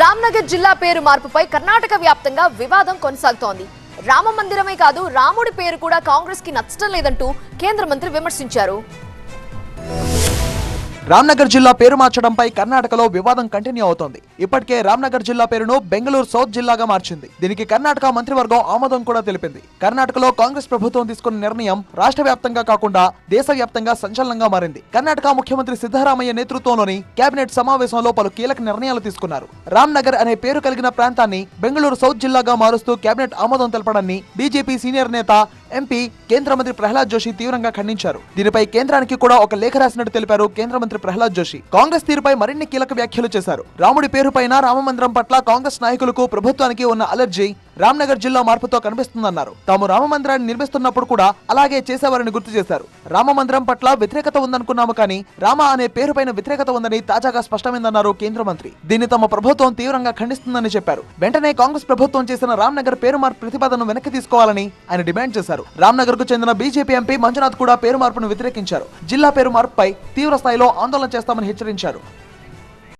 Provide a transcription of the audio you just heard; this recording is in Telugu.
రామ్నగర్ జిల్లా పేరు మార్పుపై కర్ణాటక వ్యాప్తంగా వివాదం కొనసాగుతోంది. రామ మందిరమే కాదు రాముడి పేరు కూడా కాంగ్రెస్కి నచ్చడం లేదంటూ కేంద్ర మంత్రి విమర్శించారు. రామ్నగర్ జిల్లా పేరు మార్చడంపై కర్ణాటకలో వివాదం కంటిన్యూ అవుతోంది. ఇప్పటికే రామ్నగర్ జిల్లా పేరును బెంగళూరు సౌత్ జిల్లాగా మార్చింది. దీనికి కర్ణాటక మంత్రివర్గం ఆమోదం కూడా తెలిపింది. కర్ణాటకలో కాంగ్రెస్ ప్రభుత్వం తీసుకున్న నిర్ణయం రాష్ట్ర వ్యాప్తంగా కాకుండా దేశవ్యాప్తంగా సంచలనంగా మారింది. కర్ణాటక ముఖ్యమంత్రి సిద్ధరామయ్య నేతృత్వంలోని కేబినెట్ సమావేశంలో పలు కీలక నిర్ణయాలు తీసుకున్నారు. రామ్నగర్ అనే పేరు కలిగిన ప్రాంతాన్ని బెంగళూరు సౌత్ జిల్లాగా మారుస్తూ కేబినెట్ ఆమోదం తెలపడాన్ని బీజేపీ సీనియర్ నేత ఎంపీ కేంద్ర మంత్రి ప్రహ్లాద్ జోషి తీవ్రంగా ఖండించారు. దీనిపై కేంద్రానికి కూడా ఒక లేఖ రాసినట్టు తెలిపారు కేంద్ర మంత్రి ప్రహ్లాద్ జోషి. కాంగ్రెస్ తీరుపై మరిన్ని కీలక వ్యాఖ్యలు చేశారు. రాముడి పేరుపైన రామమందిరం పట్ల కాంగ్రెస్ నాయకులకు ప్రభుత్వానికి ఉన్న అలర్జీ రామ్నగర్ జిల్లా మార్పుతో కనిపిస్తుందన్నారు. తాము రామమందిరాన్ని నిర్మిస్తున్నప్పుడు కూడా అలాగే చేసేవారని గుర్తు చేశారు. రామమందిరం పట్ల వ్యతిరేకత ఉందనుకున్నాము కానీ రామ అనే పేరుపైన వ్యతిరేకత ఉందని తాజాగా స్పష్టమైందన్నారు కేంద్ర మంత్రి. దీన్ని తమ ప్రభుత్వం తీవ్రంగా ఖండిస్తుందని చెప్పారు. వెంటనే కాంగ్రెస్ ప్రభుత్వం చేసిన రామ్నగర్ పేరు మార్పు ప్రతిపాదనను వెనక్కి తీసుకోవాలని ఆయన డిమాండ్ చేశారు. రామ్నగర్కు చెందిన బీజేపీ ఎంపీ మంజునాథ్ కూడా పేరు మార్పును వ్యతిరేకించారు. జిల్లా పేరు మార్పుపై తీవ్ర స్థాయిలో ఆందోళన చేస్తామని హెచ్చరించారు.